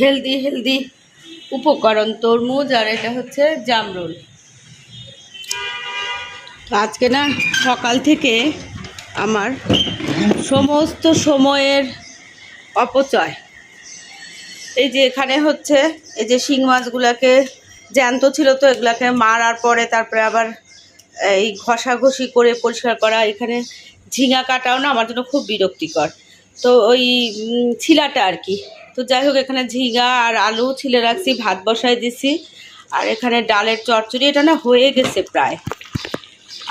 Healthy healthy উপকরণ, তরমুজ আর এটা হচ্ছে জামরুল। আজকে না সকাল থেকে আমার সমস্ত সময়ের অপচয়। এই যে এখানে হচ্ছে, এই যে শিং মাছগুলাকে জ্যান্ত ছিল তো, এগুলাকে মারার পরে তারপরে আবার এই ঘষাঘষি করে পরিষ্কার করা, এখানে ঝিঙা কাটাও না আমার জন্য খুব বিরক্তিকর। তো ওই ছিলাটা আর কি। তো যাই হোক, এখানে ঝিঙা আর আলু ছিলে রাখছি, ভাত বসাই দিছি। আর এখানে ডালের চচ্চড়ি, এটা না হয়ে গেছে প্রায়।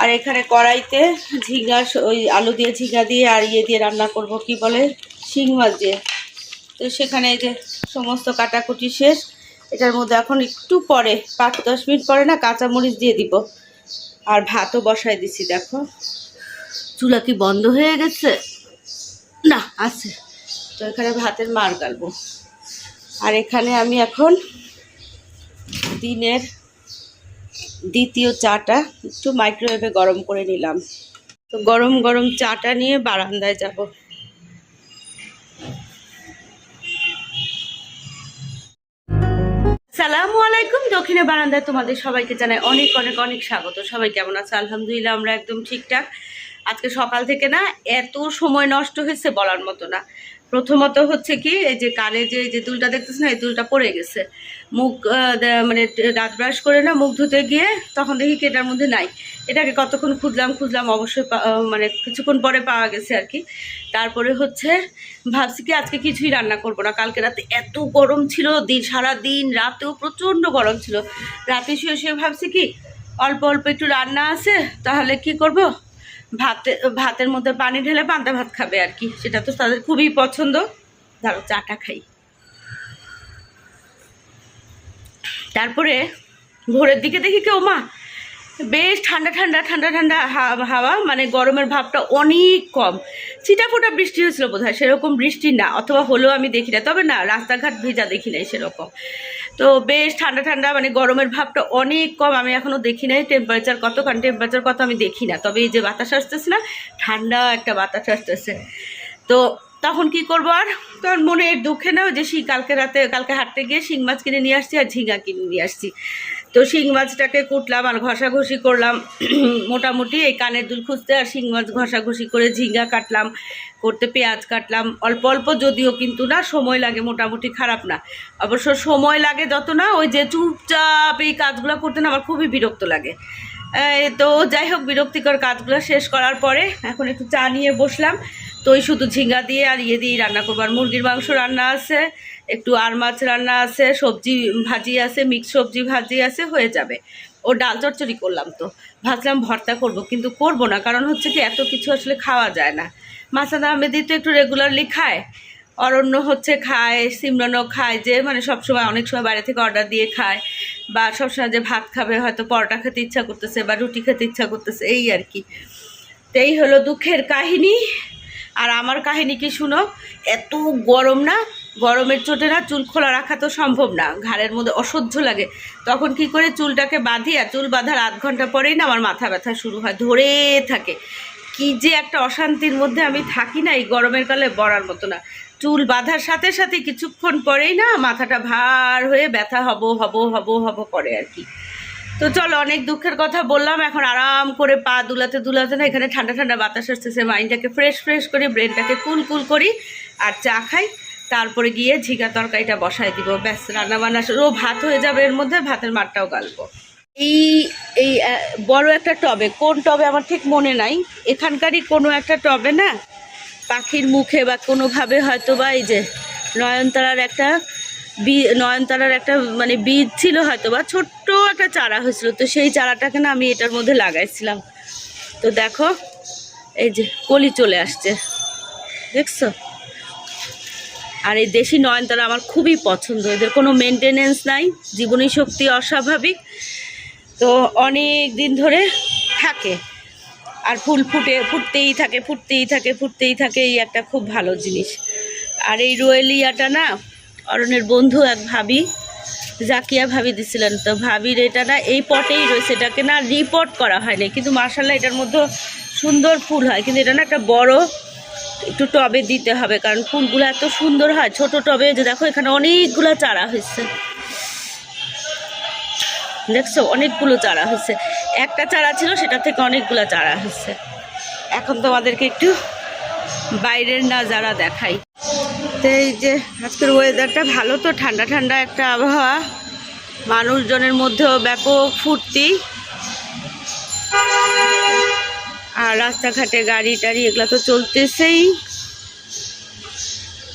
আর এখানে কড়াইতে ঝিঙ্গা, ওই আলু দিয়ে ঝিঙ্গা দিয়ে আর ইয়ে দিয়ে রান্না করব, কি বলে? শিং মাছ দিয়ে তো সেখানে এই যে সমস্ত কাটাকুটি শেষ। এটার মধ্যে এখন একটু পরে, পাঁচ দশ মিনিট পরে না কাঁচামরিচ দিয়ে দিব। আর ভাতও বসাই দিছি, দেখো। চুলা কি বন্ধ হয়ে গেছে? না, আছে। তো এখানে ভাতের মার গালবো। আর এখানে আমি এখন দিনের দ্বিতীয় চাটা একটু মাইক্রোওয়েভে গরম করে নিলাম। তো গরম গরম চাটা নিয়ে বারান্দায় যাব। সালামু আলাইকুম দক্ষিণে বারান্দায় তোমাদের সবাইকে জানাই অনেক অনেক অনেক স্বাগত। সবাই কেমন আছে? আলহামদুলিল্লাহ, আমরা একদম ঠিকঠাক। আজকে সকাল থেকে না এত সময় নষ্ট হয়েছে বলার মতো না। প্রথমত হচ্ছে কি, এই যে কানে যে যে দুলটা দেখতেছ না, এই দুলটা পড়ে গেছে। মুখ মানে দাঁত ব্রাশ করে না মুখ ধুতে গিয়ে তখন দেখি কি এটার মধ্যে নাই। এটাকে কতক্ষণ খুঁজলাম খুঁজলাম অবশ্যই মানে কিছুক্ষণ পরে পাওয়া গেছে আর কি। তারপরে হচ্ছে ভাবছি কি আজকে কিছুই রান্না করব না। কালকে রাতে এত গরম ছিল, দিন, সারা দিন রাতেও প্রচণ্ড গরম ছিল। রাতে শুয়ে শুয়ে ভাবছি কি, অল্প অল্প একটু রান্না আছে, তাহলে কি করব? ভাতে, ভাতের মধ্যে পানি ঢেলে পান্তা ভাত খাবে আর কি। সেটা তো তাদের খুবই পছন্দ। ধরো চাটা খাই। তারপরে ভোরের দিকে দেখি কেউ, মা, বেশ ঠান্ডা ঠান্ডা ঠান্ডা ঠান্ডা হাওয়া মানে গরমের ভাবটা অনেক কম। ছিটাফোটা বৃষ্টি হয়েছিল বোধ হয় সেরকম বৃষ্টি না, অথবা হলেও আমি দেখি না। তবে না, রাস্তাঘাট ভেজা দেখি নাই সেরকম। তো বেশ ঠান্ডা ঠান্ডা মানে গরমের ভাবটা অনেক কম। আমি এখনও দেখি নাই টেম্পারেচার কত কারণ টেম্পারেচার কত আমি দেখি না। তবে এই যে বাতাস আসতেছে না, ঠান্ডা একটা বাতাস আসতেছে। তো তখন কি করব আর? তখন মনের দুঃখে না যে শিং কালকে রাতে, কালকে হাঁটতে গিয়ে শিং মাছ কিনে নিয়ে আসছি আর ঝিঙা কিনে নিয়ে আসছি। তো শিং মাছটাকে কুটলাম আর ঘষাঘষি করলাম। মোটামুটি এই কানের দুল খুঁজতে আর শিং মাছ ঘষাঘষি করে ঝিঙ্গা কাটলাম, করতে পেঁয়াজ কাটলাম। অল্প অল্প যদিও কিন্তু না, সময় লাগে মোটামুটি, খারাপ না। অবশ্য সময় লাগে যত না, ওই যে চুপচাপ এই কাজগুলো করতে না আমার খুবই বিরক্ত লাগে। তো যাই হোক, বিরক্তিকর কাজগুলো শেষ করার পরে এখন একটু চা নিয়ে বসলাম। তো ওই শুধু ঝিঙ্গা দিয়ে আর ইয়ে দিয়েই রান্না করব। আর মুরগির মাংস রান্না আছে। একটু আর মাছ রান্না আছে, সবজি ভাজি আছে মিক্স সবজি ভাজি আছে, হয়ে যাবে। ও ডাল চচ্চড়ি করলাম তো। ভাবলাম ভর্তা করব, কিন্তু করব না, কারণ হচ্ছে কি এত কিছু আসলে খাওয়া যায় না। মাসাদ আহমেদি তো একটু রেগুলারলি খায়। অরণ্য হচ্ছে খায়, সিমরানও খায়, যে মানে সবসময়, অনেক সময় বাইরে থেকে অর্ডার দিয়ে খায়। বা সবসময় যে ভাত খাবে, হয়তো পরোটা খেতে ইচ্ছা করতেছে বা রুটি খেতে ইচ্ছা করতেছে, এই আর কি। তো এই হলো দুঃখের কাহিনী। আর আমার কাহিনী কি শুনো? এত গরম না গরমের চোটে না চুল খোলা রাখা তো সম্ভব না। ঘাড়ের মধ্যে অসহ্য লাগে। তখন কি করে চুলটাকে বাঁধি আর চুল বাঁধার আধ ঘণ্টা পরেই না আমার মাথা ব্যথা শুরু হয়, ধরে থাকে। কি যে একটা অশান্তির মধ্যে আমি থাকি না এই গরমের কালে বড়ার মতো না। চুল বাঁধার সাথে সাথে কিছুক্ষণ পরেই না মাথাটা ভার হয়ে ব্যথা হব হব হব হব করে আর কি। তো চলো অনেক দুঃখের কথা বললাম, এখন আরাম করে পা দুলাতে দুলাতে না এখানে ঠান্ডা ঠান্ডা বাতাস আসতেছে, মাইন্ডটাকে ফ্রেশ ফ্রেশ করি ব্রেনটাকে কুল কুল করি আর চা খাই। তারপরে গিয়ে ঝিঙা তরকারিটা বসাই দিব। ব্যাস রান্না বান্না শুরু। ও ভাত হয়ে যাবে, এর মধ্যে ভাতের মাঠটাও গালবো। এই এই বড় একটা টবে, কোন টবে আমার ঠিক মনে নাই। এখানকারই কোনো একটা টবে না, পাখির মুখে বা কোনোভাবে হয়তো বা এই যে নয়নতারার একটা বি, নয়নতারার একটা মানে বীজ ছিল হয়তো বা, ছোট্ট একটা চারা হয়েছিল। তো সেই চারাটাকে না আমি এটার মধ্যে লাগাইছিলাম। তো দেখো, এই যে কলি চলে আসছে। দেখছ? আর এই দেশি নয়নতারা আমার খুবই পছন্দ। এদের কোনো মেনটেনেন্স নাই জীবনী শক্তি অস্বাভাবিক। তো অনেক দিন ধরে থাকে। আর ফুল ফুটে, ফুটতেই থাকে ফুটতেই থাকে ফুটতেই থাকে, এই একটা খুব ভালো জিনিস। আর এই রোয়েলিয়াটা না অরণের বন্ধু এক ভাবি, জাকিয়া ভাবি দিছিলেন। তো ভাবির এটা না, এই পটেই রয়েছে। এটাকে না রিপোর্ট করা হয়নি, কিন্তু মার্শাল্লাহ এটার মধ্যে সুন্দর ফুল হয়। কিন্তু এটা না একটা বড় একটু টবে দিতে হবে, কারণ ফুলগুলো এত সুন্দর হয়, ছোট টবে যে দেখো এখানে অনেকগুলো চারা হয়েছে। দেখছ? অনেকগুলো চারা হয়েছে। একটা চারা ছিল, সেটা থেকে অনেকগুলো চারা হয়েছে। এখন তোমাদেরকে একটু বাইরের নাজারা দেখাই। তো এই যে আজকের ওয়েদারটা ভালো তো, ঠান্ডা ঠান্ডা একটা আবহাওয়া। মানুষজনের মধ্যেও ব্যাপক ফুর্তি। আর রাস্তাঘাটে গাড়ি টাড়ি এগুলো তো চলতেছেই।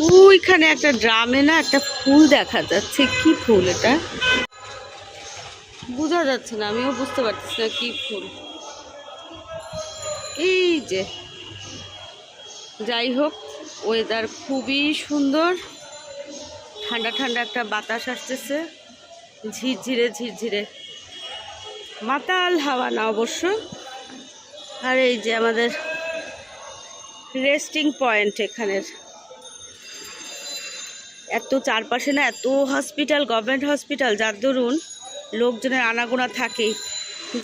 ওইখানে একটা ড্রামে না একটা ফুল দেখা যাচ্ছে। কি ফুল এটা? বোঝা যাচ্ছে না, আমিও বুঝতে পারতেছি না কি ফুল। এই যে, যাই হোক ওয়েদার খুবই সুন্দর। ঠান্ডা ঠান্ডা একটা বাতাস আসতেছে। ঝিরঝিরে ঝিরঝিরে। মাতাল হাওয়া না অবশ্য। আর এই যে আমাদের রেস্টিং পয়েন্ট এখানের। এত চারপাশে না এত হসপিটাল গভর্নমেন্ট হসপিটাল যার দরুন লোকজনের আনাগোনা থাকেই।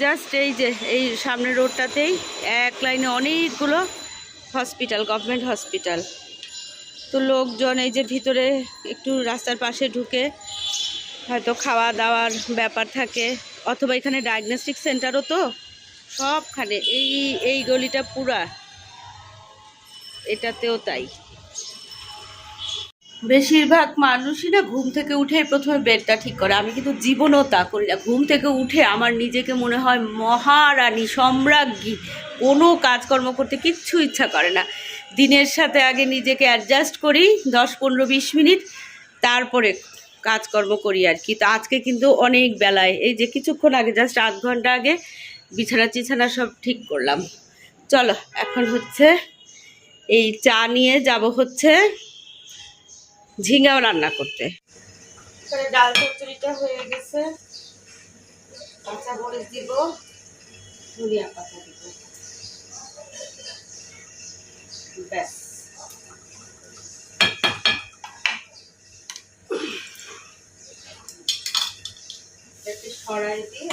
জাস্ট এই যে, এই সামনের রোডটাতেই এক লাইনে অনেকগুলো হসপিটাল গভর্নমেন্ট হসপিটাল তো লোকজন এই যে ভিতরে একটু রাস্তার পাশে ঢুকে হয়তো খাওয়া দাওয়ার ব্যাপার থাকে, অথবা এখানে ডায়াগনস্টিক সেন্টারও তো। সবখানে, এই এই গলিটা পুরা। এটাতেও তাই। বেশিরভাগ মানুষই না ঘুম থেকে উঠে প্রথমে বেডটা ঠিক করে। আমি কিন্তু জীবনও তা করি না। ঘুম থেকে উঠে আমার নিজেকে মনে হয় মহারানী, সম্রাজ্ঞী। কোনো কাজকর্ম করতে কিচ্ছু ইচ্ছা করে না। দিনের সাথে আগে নিজেকে অ্যাডজাস্ট করি, দশ, পনেরো, বিশ মিনিট। তারপরে কাজকর্ম করি আর কি। তো আজকে কিন্তু অনেক বেলায়। এই যে কিছুক্ষণ আগে জাস্ট আধ ঘণ্টা আগে বিছানা চিছানা সব ঠিক করলাম। চলো, এখন হচ্ছে এই চা নিয়ে যাব হচ্ছে ঝিঙ্গাও রান্না করতে। ডাল চচ্চড়িটা হয়ে গেছে। কাঁচা মরিচ দিব, ধনিয়া পাতা দিব। ব্যাস। সরাই দিয়ে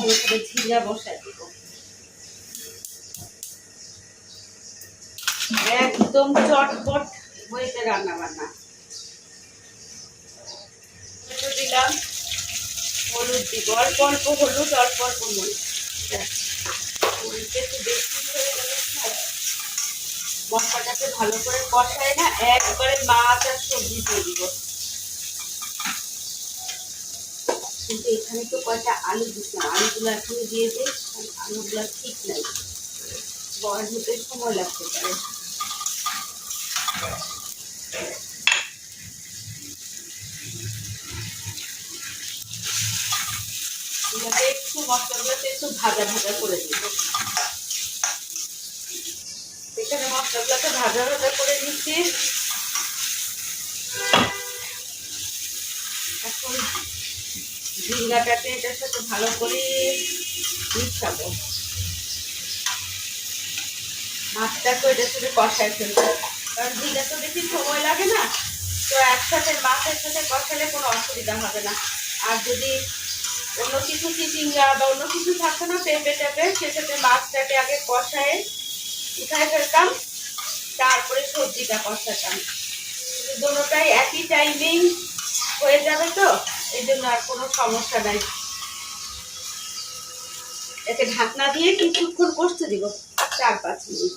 ওখানে করে ঝিঙ্গা দিব। একদম চটপট হয়েছে রান্না বান্না দিলাম। হলুদ দিব। অল্প অল্প হলুদ, অল্প অল্প একটু বেশি হয়ে গেলে মশলাটাকে ভালো করে কষায় না, একবারে মাছ আর সবজি দিয়ে দিব। কিন্তু এখানে তো কয়টা আলু দিচ্ছিলাম আলুগুলো এখনই দিয়ে দিই আলুগুলো ঠিক নাই। বয়স হতে সময় লাগতে পারে। একটু মশলাগুলোতে একটু ভাজা ভাজা করে দিব। এখানে মশলাগুলোকে ভাজা ভাজা করে নিচ্ছি। এখন ঝিঙ্গাটাকে এটার সাথে ভালো করে মিশাবো। মাছটাকে এটার সাথে কষায় ফেলব। কারণ ঝিঙ্গা তো বেশি সময় লাগে না, তো একসাথে মাছের সাথে কষালে কোনো অসুবিধা হবে না। আর যদি অন্য কিছু চিচিঙ্গা বা অন্য কিছু থাকতো না পেঁপে টেপে সেটাতে মাছটাকে আগে কষায় উঠায় ফেলতাম, তারপরে সবজিটা কষাতাম। দুটোটাই একই টাইমেই হয়ে যাবে তো? এই জন্য আর কোনো সমস্যা নাই। এতে ঢাকনা দিয়ে কিছুক্ষণ কষতে দিব, চার পাঁচ মিনিট।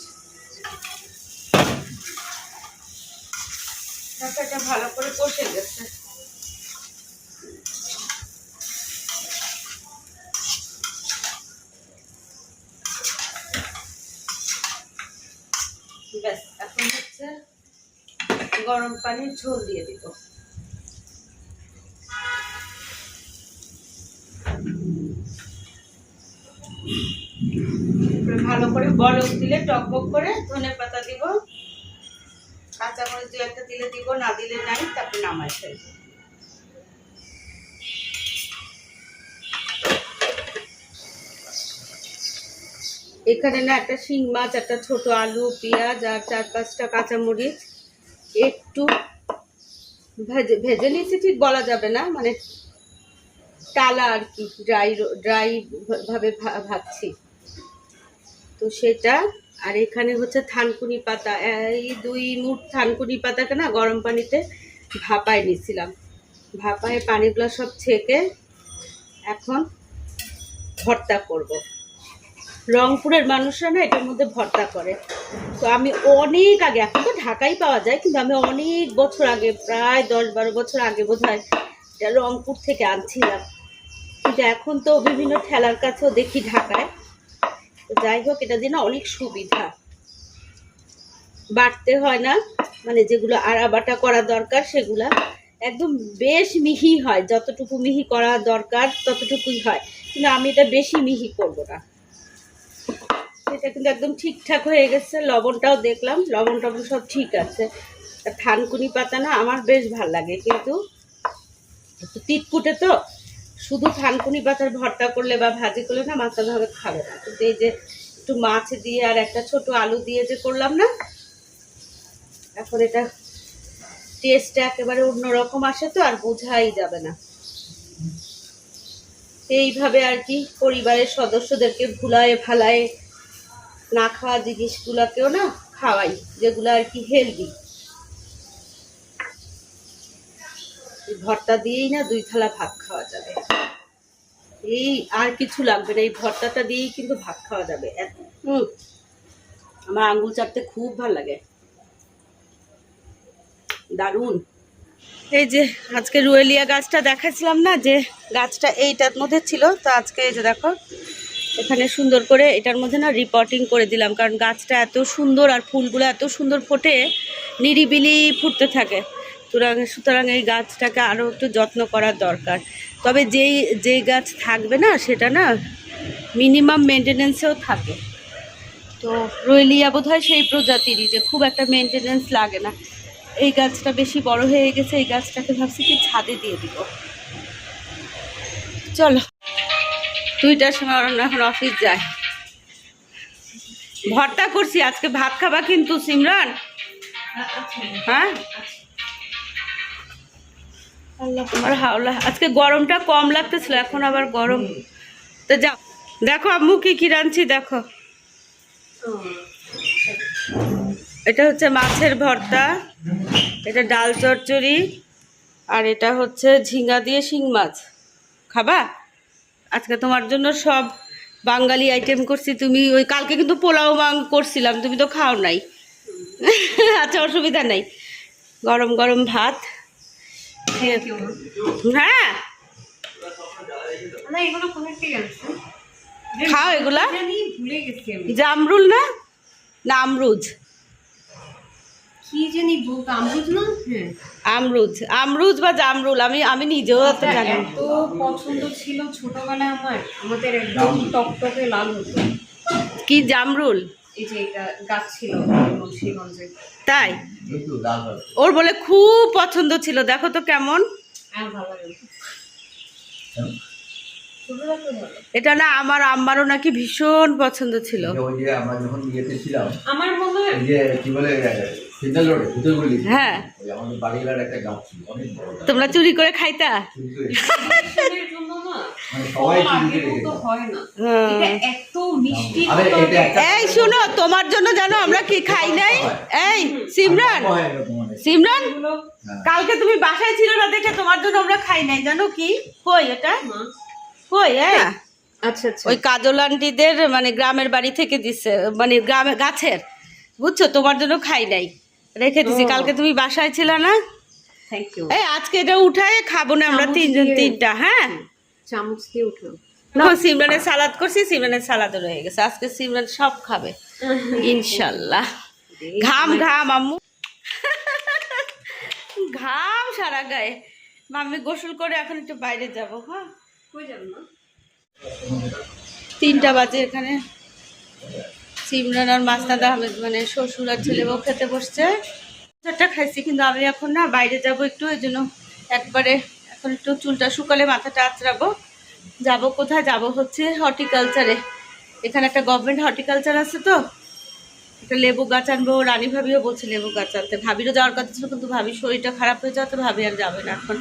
ঢাকাটা ভালো করে কষে গেছে। ব্যাস, এখন হচ্ছে গরম পানির ঝোল দিয়ে দিব। তারপরে বলক দিলে টকবক করে ধনে পাতা দিব, কাঁচা মরিচ দু একটা দিলে দিব, না দিলে নাই, তারপরে নামাই ফেলব। এখানে না একটা শিং মাছ, একটা ছোট আলু, পেঁয়াজ আর চার পাঁচটা কাঁচামরিচ একটু ভেজে ভেজে নিয়েছি, ঠিক বলা যাবে না মানে টালা আর কি ড্রাই ড্রাই ভাবে ভা- ভাজছি। তো সেটা, আর এখানে হচ্ছে থানকুনি পাতা। এই দুই মুঠ থানকুনি পাতাকে না গরম পানিতে ভাপায় নিছিলাম ভাপায় পানিগুলো সব ছেঁকে এখন ভর্তা করব। রংপুরের মানুষরা না এটার মধ্যে ভর্তা করে। তো আমি অনেক আগে, এখন তো ঢাকাই পাওয়া যায়, কিন্তু আমি অনেক বছর আগে, প্রায় দশ বারো বছর আগে বোধ হয় এটা রংপুর থেকে আনছিলাম। কিন্তু এখন তো বিভিন্ন ঠেলার কাছেও দেখি ঢাকায়। যাই হোক, এটা দিয়ে না অনেক সুবিধা। বাটতে হয় না মানে যেগুলো আড়া বাটা করা দরকার সেগুলা। একদম বেশ মিহি হয়, যতটুকু মিহি করা দরকার ততটুকুই হয়। কিন্তু আমি এটা বেশি মিহি করব না। এটা কিন্তু একদম ঠিকঠাক হয়ে গেছে, লবণটাও দেখলাম, লবণ টবণ সব ঠিক আছে। থানকুনি পাতা না আমার বেশ ভালো লাগে, কিন্তু তিতকুটে তো শুধু থানকুনি পাতার ভর্তা করলে বা ভাজি করলে না মাথা ধরে খাবে না। কিন্তু এই যে একটু মাছ দিয়ে আর একটা ছোট আলু দিয়ে যে করলাম না, এখন এটা টেস্টটা একেবারে অন্যরকম আসে তো আর বোঝাই যাবে না। এইভাবে আর কি পরিবারের সদস্যদেরকে ভুলায় ভালায় না খাওয়া জিনিসগুলোকেও না খাওয়াই, যেগুলো আর কি হেলদি ভর্তা দিয়েই না দুই থালা ভাত খাওয়া যাবে। এই আর কিছু লাগবে না, এই ভর্তাটা দিয়েই কিন্তু ভাত খাওয়া যাবে। হুম আমার আঙ্গুল চাটতে খুব ভালো লাগে। দারুণ। এই যে, আজকে রুয়েলিয়া গাছটা দেখাচ্ছিলাম না, যে গাছটা এইটার মধ্যে ছিল, তো আজকে এই যে দেখো, এখানে সুন্দর করে এটার মধ্যে না রিপোর্টিং করে দিলাম, কারণ গাছটা এত সুন্দর আর ফুলগুলো এত সুন্দর ফোটে, নিরিবিলি ফুটতে থাকে। সুতরাং সুতরাং এই গাছটাকে আরও একটু যত্ন করার দরকার। তবে যেই যেই গাছ থাকবে না সেটা না মিনিমাম মেনটেনেন্সেও থাকে। তো রুয়েলিয়া বোধ হয় সেই প্রজাতিরই যে খুব একটা মেনটেনেন্স লাগে না। এই গাছটা বেশি বড় হয়ে গেছে এই গাছটাকে ভাবছি কি ছাদে দিয়ে দিব। চলো দুইটার সময় ওরা এখন অফিস যায়। ভর্তা করছি আজকে ভাত খাবা কিন্তু সিমরান? হ্যাঁ? আল্লাহ তোমার হাওলা, আজকে গরমটা কম লাগতেছিল, এখন আবার গরম। তো যাও, দেখো আম্মু কি কি রাঁধছি, দেখো। এটা হচ্ছে মাছের ভর্তা, এটা ডাল চচ্চড়ি, আর এটা হচ্ছে ঝিঙ্গা দিয়ে শিং মাছ। খাবা? আজকে তোমার জন্য সব বাঙালি আইটেম করছি, তুমি ওই কালকে কিন্তু পোলাও মাং করছিলাম, তুমি তো খাও নাই। আচ্ছা অসুবিধা নেই। গরম গরম ভাত। হ্যাঁ। খাও এগুলা জানি ভুলে গেছি আমি। জামরুল না? না আমরুজ। কি জানি বলতো আমরুজ না? হ্যাঁ। আমরুজ। আমরুজ বা জামরুল আমি আমি নিজেও অত এটা জানি। এত পছন্দ ছিল ছোটবেলায় আমার। আমাদের একদম টকটকে লাল হতো। কি জামরুল? এই যে এটা গাছ ছিল তাই? ওর বলে খুব পছন্দ ছিল দেখো তো কেমন। ভালো এটা না আমার আম্মারও নাকি ভীষণ পছন্দ ছিল। মনে হয়। হ্যাঁ। তোমরা চুরি করে খাইতা? এই শুনো তোমার জন্য জানো আমরা কি খাই নাই? এই সিমরান। হয়। সিমরান হ্যাঁ। কালকে তুমি বাসায় ছিল না দেখে তোমার জন্য আমরা খাই নাই জানো কি? কই এটা? কই এই? আচ্ছা আচ্ছা। ওই কাজল আন্টিদের মানে গ্রামের বাড়ি থেকে দিছে মানে গ্রামে গাছের। বুঝছ? তোমার জন্য খাই নাই। রেখে দিছি। কালকে তুমি বাসায় ছিল না? এই আজকে এটা উঠায় খাব না আমরা তিনজন তিনটা হ্যাঁ? চামচ দিয়ে উঠলাম। না সিমরানের সালাদ করছি সিমরানের সালাদও রয়ে গেছে। আজকে সিমরান সব খাবে। ইনশাল্লাহ। ঘাম ঘাম আম্মু। ঘাম সারা গায়ে। মাম্মি গোসল করে এখন একটু বাইরে যাব হ্যাঁ? কই যাবেন না তিনটা বাজে এখানে। সিমরান আর মাস্তাদ আহমেদ মানে শ্বশুর আর ছেলে বউ খেতে বসছে। চারটা খাইছি কিন্তু আমি এখন না বাইরে যাব একটু এই জন্য একবারে এখন একটু চুলটা শুকালে মাথাটা আঁচড়াবো। যাব কোথায়? যাব হচ্ছে হর্টিকালচারে। এখানে একটা গভর্নমেন্ট হর্টিকালচার আছে তো? একটা লেবু গাছ আনব, রানী ভাবিও বলছে লেবু গাছ আনতে। ভাবিরও যাওয়ার কথা ছিল, কিন্তু ভাবি শরীরটা খারাপ হয়ে যাওয়া তো ভাবি আর যাবে না এখন।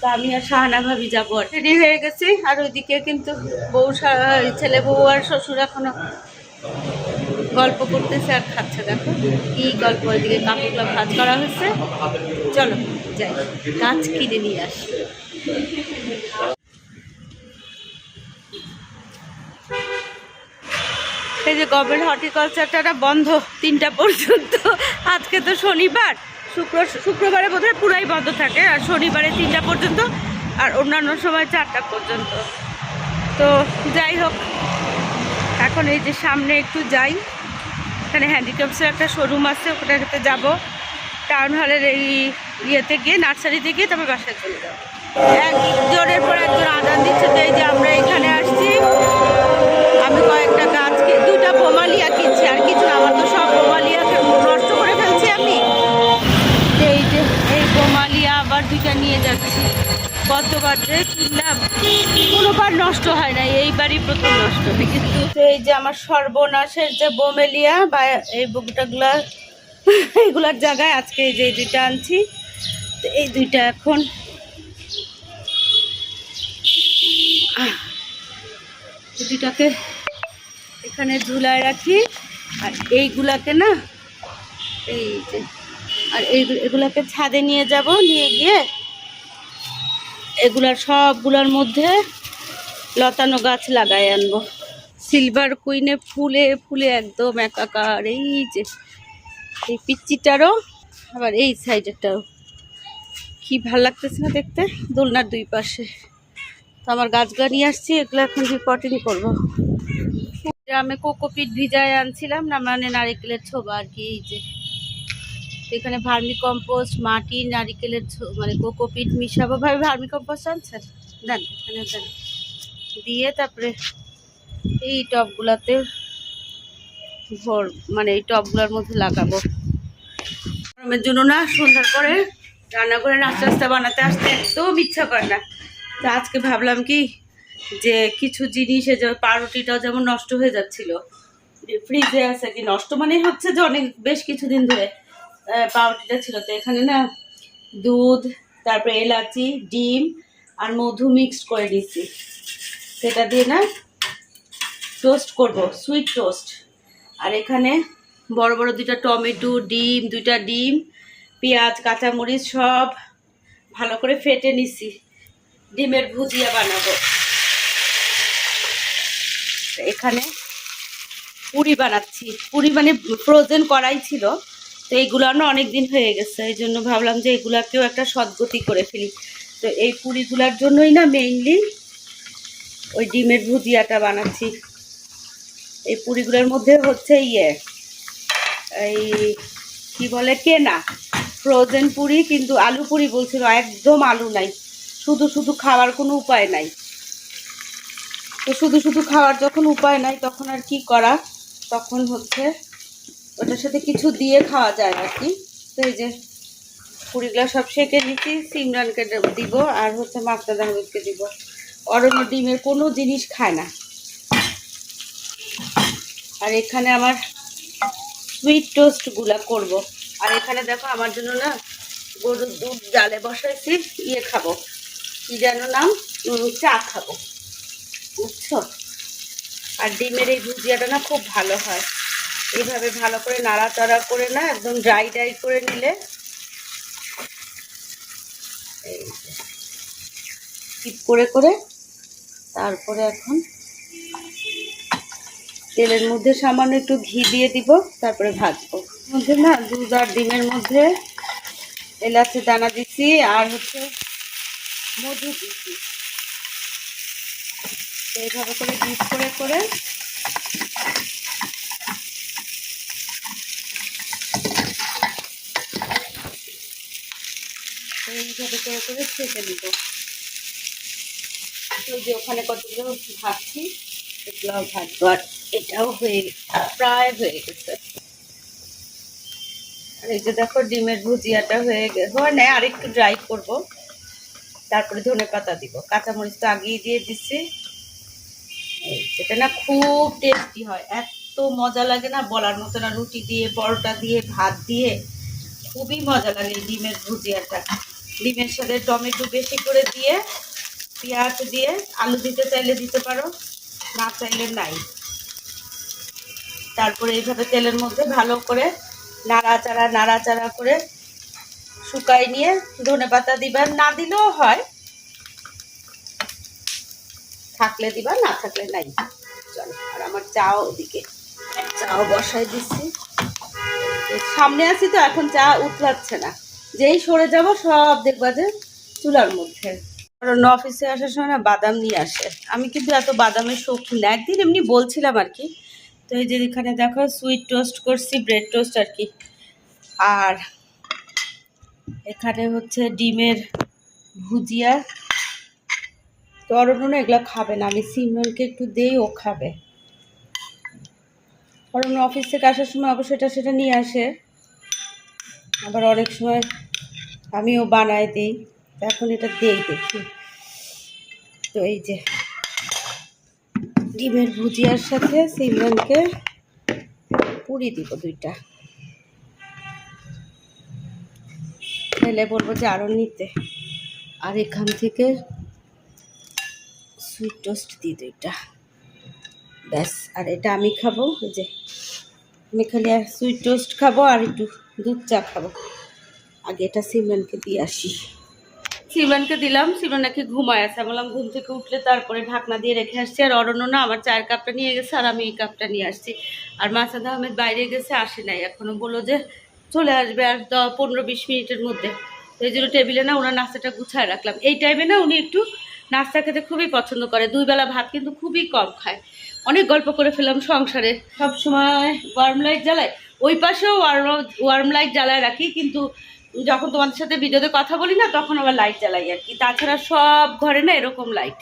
তো আমি আর শাহানা ভাবি যাব আর। রেডি হয়ে গেছি। আর ওইদিকে কিন্তু বউ ছেলে বউ আর শ্বশুর এখনও। গল্প করতেছে আর খাচ্ছে, দেখো কি গল্প ওইদিকে কাপড়গুলো ভাজ করা হয়েছে। চলো যাই, গাছ কিনে নিয়ে আসি। এই যে গভর্নমেন্ট হর্টিকালচারটা বন্ধ তিনটা পর্যন্ত, আজকে তো শনিবার, শুক্র, শুক্রবারে বোধহয় পুরাই বন্ধ থাকে, আর শনিবারে তিনটা পর্যন্ত, আর অন্যান্য সময় চারটা পর্যন্ত। তো যাই হোক, এখন এই যে সামনে একটু যাই। এখানে হ্যান্ডিক্রাফটসের একটা শোরুম আছে ওখানে যাব। টাউন হলের এই ইয়েতে গিয়ে, নার্সারিতে গিয়ে তারপর বাসায় চলে যাব। একজনের পর একজন আদান দিচ্ছে যে আমরা এখানে যে কিনলাম কোনোবার নষ্ট হয় না এইবারই প্রথম নষ্ট কিন্তু এই যে আমার সর্বনাশের যে বোমেলিয়া বা এই বুকটাগুলা এইগুলার জায়গায় আজকে এই যে দুইটা আনছি। তো এই দুইটা এখন দুইটাকে এখানে ঝুলায় রাখি, আর এইগুলাকে না, এই যে, আর এই এগুলাকে ছাদে নিয়ে যাব, নিয়ে গিয়ে এগুলার সবগুলোর মধ্যে লতানো গাছ লাগাই আনব। সিলভার কুইনে ফুলে ফুলে একদম একাকার, এই যে, এই পিচ্চিটারও, আবার এই সাইডেরটাও কি ভালো লাগতেছে না দেখতে? দোলনার দুই পাশে। তো আমার গাছগুলো নিয়ে আসছি, এগুলো এখন রিপোর্টিং করব। আমি কোকোপিট ভিজায় আনছিলাম, না মানে নারিকেলের ছোবা আর কি, এই যে। এখানে ভার্মি কম্পোস্ট মাটি, নারিকেলের মানে কোকোপিট মিশাবো ভাবে ভার্মি কম্পোস্ট আনছেন? দেন, এখানে দেন। দিয়ে তারপরে এই টবগুলাতে ভর মানে এই টবগুলোর মধ্যে লাগাবো। গরমের জন্য না, সন্ধ্যার পরে রান্না করে নাস্তা নাস্তা বানাতে আসতে একদম ইচ্ছা করে না। তো আজকে ভাবলাম কি, যে কিছু জিনিস পাউরুটিটাও যেমন নষ্ট হয়ে যাচ্ছিল ফ্রিজে আছে কি নষ্ট মানে হচ্ছে যে অনেক বেশ কিছুদিন ধরে পাউরুটিটা ছিল। তো এখানে না দুধ, তারপরে এলাচি, ডিম আর মধু মিক্সড করে দিয়েছি সেটা দিয়ে না টোস্ট করব সুইট টোস্ট আর এখানে বড় বড় দুইটা টমেটো, ডিম, দুইটা ডিম, পেঁয়াজ, কাঁচামরিচ সব ভালো করে ফেটে নিছি ডিমের ভুজিয়া বানাবো। এখানে পুরি বানাচ্ছি। পুরি মানে ফ্রোজেন করাই ছিল। তো এইগুলো না অনেক দিন হয়ে গেছে, এই জন্য ভাবলাম যে এগুলাকেও একটা সদ্গতি করে ফেলি। তো এই পুরিগুলার জন্যই না মেইনলি ওই ডিমের ভুজিয়াটা বানাচ্ছি। এই পুরিগুলোর মধ্যে হচ্ছে ইয়ে এই কি বলে কেনা ফ্রোজেন পুরি কিন্তু আলু পুরি বলছিল, একদম আলু নাই। শুধু শুধু খাওয়ার কোনো উপায় নাই। তো শুধু শুধু খাওয়ার যখন উপায় নাই, তখন আর কি করা? তখন হচ্ছে ওটার সাথে কিছু দিয়ে খাওয়া যায় আর কি তো এই যে পুরিগুলো সব সেঁকে নিচ্ছি সিমরানকে দিব আর হচ্ছে মাস্টার আহমেদকে দিব। অরণ্য ডিমের কোনো জিনিস খায় না। আর এখানে আমার সুইট টোস্টগুলা করব। আর এখানে দেখো আমার জন্য না গরুর দুধ জালে বসাইছি ইয়ে খাব। কি যেন নাম? চা খাব। বুঝছ? আর ডিমের এই ভুজিয়াটা না খুব ভালো হয়। এইভাবে ভালো করে নাড়াচাড়া করে না, একদম ড্রাই ড্রাই করে নিলে। টিপ করে করে তারপরে এখন তেলের মধ্যে সামান্য একটু ঘি দিয়ে দিব, তারপরে ভাজবো। মধ্যে না দুধ আর ডিমের মধ্যে এলাচি, দানা দিছি আর হচ্ছে মধু দিছি এইভাবে করে ডিপ করে করে তো এইভাবে করে ছেঁকে নিব। ওই যে ওখানে কতগুলো ভাবছি এগুলো ভাজবো আর এটাও হয়ে প্রায় হয়ে গেছে। আর এই যে দেখো ডিমের ভুজিয়াটা হয়ে গেছে হয় না আরেকটু ড্রাই করব। তারপরে ধনে পাতা দিব। কাঁচামরিচ তো আগেই দিয়ে দিচ্ছি এটা না খুব টেস্টি হয়। এত মজা লাগে না বলার মতো না। রুটি দিয়ে, পরোটা দিয়ে, ভাত দিয়ে, খুবই মজা লাগে ডিমের ভুজিয়াটা। ডিমের সাথে টমেটো বেশি করে দিয়ে, পেঁয়াজ দিয়ে, আলু দিতে চাইলে দিতে পারো, না চাইলে নাই। তারপরে এইভাবে তেলের মধ্যে ভালো করে নাড়াচাড়া নাড়াচাড়া করে শুকাই নিয়ে ধনে পাতা দিবেন না দিলেও হয়। থাকলে দিবা, না থাকলে নাই। চলো, আর আমার চাও ওদিকে, চাও বসাই দিচ্ছি। সামনে আছি তো, এখন চা উতলাচ্ছে না। যেই সরে যাব, সব দেখবা যে চুলার মধ্যে। কারণ অফিসে আসার সময় না বাদাম নিয়ে আসে। আমি কিন্তু এত বাদামের শৌখিন না। একদিন এমনি বলছিলাম আর কি, তো এই যে এখানে দেখো সুইট টোস্ট করছি ব্রেড টোস্ট আর কি। আর এখানে হচ্ছে ডিমের ভুজিয়া। তো অরণ্য না এগুলো খাবে না। আমি সিমরনকে একটু দেই, ও খাবে। অরণ্য অফিস থেকে আসার সময় অবশ্যই এটা সেটা নিয়ে আসে। আবার অনেক সময় আমিও বানাই দিই। এখন এটা দেই দেখি। তো এই যে ডিমের ভুজিয়ার সাথে সিমরনকে পুরি দিব দুইটা। খেলে বলব যে আরও নিতে। আর এখান থেকে সুইট টোস্ট দিই দুইটা। ব্যাস, আর এটা আমি খাব যে আমি খালি সুইট টোস্ট খাব আর একটু দুধ চা খাব। আগে এটা সিমরানকে দিয়ে আসি। সিমরানকে দিলাম, সিমরান নাকি ঘুমায় আছে। বললাম, ঘুম থেকে উঠলে তারপরে ঢাকনা দিয়ে রেখে আসছি। আর অরণ্য না, আমার চায়ের কাপটা নিয়ে গেছে আর আমি এই কাপটা নিয়ে আসছি। আর মাসাদ আহমেদ বাইরে গেছে, আসে নাই। এখনও বলল যে চলে আসবে আর পনেরো বিশ মিনিটের মধ্যে। এই জন্য টেবিলে না ওনার নাস্তাটা গুছায় রাখলাম। এই টাইমে না উনি একটু নাস্তা খেতে খুবই পছন্দ করে। দুই বেলা ভাত কিন্তু খুবই কম খায়। অনেক গল্প করে ফেললাম সংসারে। সব সময় ওয়ার্ম লাইট জ্বালায়। ওই পাশেও ওয়ার্ম ওয়ার্ম লাইট জ্বালায় রাখি, কিন্তু যখন তোমাদের সাথে ভিডিওতে কথা বলি না, তখন আবার লাইট জ্বালাই আর কি। তাছাড়া সব ঘরে না এরকম লাইট